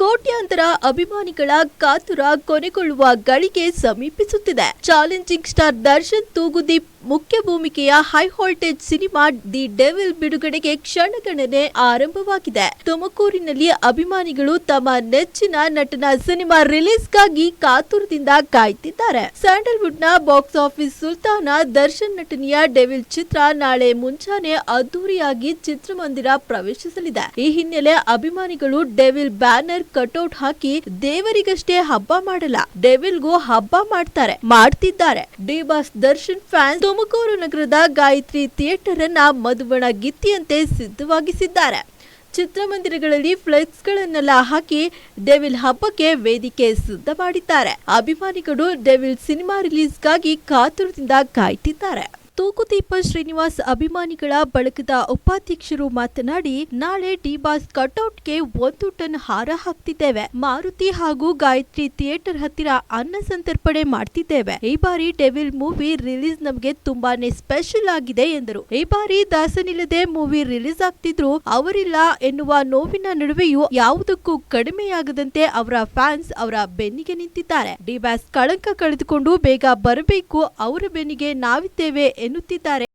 ಕೋಟ್ಯಾಂತರ ಅಭಿಮಾನಿಗಳ ಕಾತುರ ಕೊನೆಗೊಳ್ಳುವ ಗಳಿಗೆ ಸಮೀಪಿಸುತ್ತಿದೆ. ಚಾಲೆಂಜಿಂಗ್ ಸ್ಟಾರ್ ದರ್ಶನ್ ತೂಗುದೀಪ್ ಮುಖ್ಯ ಭೂಮಿಕೆಯ high voltage cinema the devil ಬಿಡುಗಡೆಗೆ ಕ್ಷಣಗಣನೆ ಆರಂಭವಾಗಿದೆ. ತುಮಕೂರಿನಲ್ಲಿ ಅಭಿಮಾನಿಗಳು ತಮ್ಮ ನೆಚ್ಚಿನ ನಟನ ಸಿನಿಮಾ ರಿಲೀಸ್ಗಾಗಿ ಕಾತುರದಿಂದ ಕಾಯ್ತಿದ್ದಾರೆ. ಸ್ಯಾಂಡಲ್ವುಡ್ನ ಬಾಕ್ಸ್ ಆಫೀಸ್ ಸುಲ್ತಾನ ದರ್ಶನ್ ನಟನೆಯ ಡೆವಿಲ್ ಚಿತ್ರ ನಾಳೆ ಮುಂಜಾನೆ ಅದ್ದೂರಿಯಾಗಿ ಚಿತ್ರಮಂದಿರ ಪ್ರವೇಶಿಸಲಿದೆ. ಈ ಹಿನ್ನೆಲೆ ಅಭಿಮಾನಿಗಳು ಡೆವಿಲ್ ಬ್ಯಾನರ್ ಕಟೌಟ್ ಹಾಕಿ ದೇವರಿಗಷ್ಟೇ ಹಬ್ಬ ಮಾಡಲ್ಲ ಡೆವಿಲ್ಗೂ ಹಬ್ಬ ಮಾಡ್ತಾರೆ, ಮಾಡ್ತಿದ್ದಾರೆ. D boss Darshan fan Tumakuru ನಗರದ ಗಾಯತ್ರಿ ಥಿಯೇಟರ್ ಅನ್ನ ಮಧುಬಣ ಗಿತ್ತಿಯಂತೆ ಸಿದ್ಧವಾಗಿಸಿದ್ದಾರೆ. ಚಿತ್ರಮಂದಿರಗಳಲ್ಲಿ ಫ್ಲೆಕ್ಸ್ಗಳನ್ನೆಲ್ಲ ಹಾಕಿ ಡೆವಿಲ್ ಹಬ್ಬಕ್ಕೆ ವೇದಿಕೆ ಸಿದ್ಧ ಮಾಡಿದ್ದಾರೆ. ಅಭಿಮಾನಿಗಳು ಡೆವಿಲ್ ಸಿನಿಮಾ ರಿಲೀಸ್ಗಾಗಿ ಕಾತುರದಿಂದ ಕಾಯ್ತಿದ್ದಾರೆ. ತೂಕುದೀಪ ಶ್ರೀನಿವಾಸ್ ಅಭಿಮಾನಿಗಳ ಬಳಗದ ಉಪಾಧ್ಯಕ್ಷರು ಮಾತನಾಡಿ, ನಾಳೆ ಡಿ ಬಾಸ್ ಕಟೌಟ್ಗೆ ಒಂದು ಟನ್ ಹಾರ ಹಾಕ್ತಿದ್ದೇವೆ. ಮಾರುತಿ ಹಾಗೂ ಗಾಯತ್ರಿ ಥಿಯೇಟರ್ ಹತ್ತಿರ ಅನ್ನ ಸಂತರ್ಪಣೆ ಮಾಡ್ತಿದ್ದೇವೆ. ಈ ಬಾರಿ ಡೆವಿಲ್ ಮೂವಿ ರಿಲೀಸ್ ನಮಗೆ ತುಂಬಾನೇ ಸ್ಪೆಷಲ್ ಆಗಿದೆ ಎಂದರು. ಈ ಬಾರಿ ದಾಸನಿಲ್ಲದೆ ಮೂವಿ ರಿಲೀಸ್ ಆಗ್ತಿದ್ರು, ಅವರಿಲ್ಲ ಎನ್ನುವ ನೋವಿನ ನಡುವೆಯೂ ಯಾವುದಕ್ಕೂ ಕಡಿಮೆಯಾಗದಂತೆ ಅವರ ಫ್ಯಾನ್ಸ್ ಅವರ ಬೆನ್ನಿಗೆ ನಿಂತಿದ್ದಾರೆ. ಡಿ ಬಾಸ್ ಕಳಂಕ ಕಳೆದುಕೊಂಡು ಬೇಗ ಬರಬೇಕು, ಅವರ ಬೆನ್ನಿಗೆ ನಾವಿದ್ದೇವೆ ಎನ್ನುತ್ತಿದ್ದಾರೆ.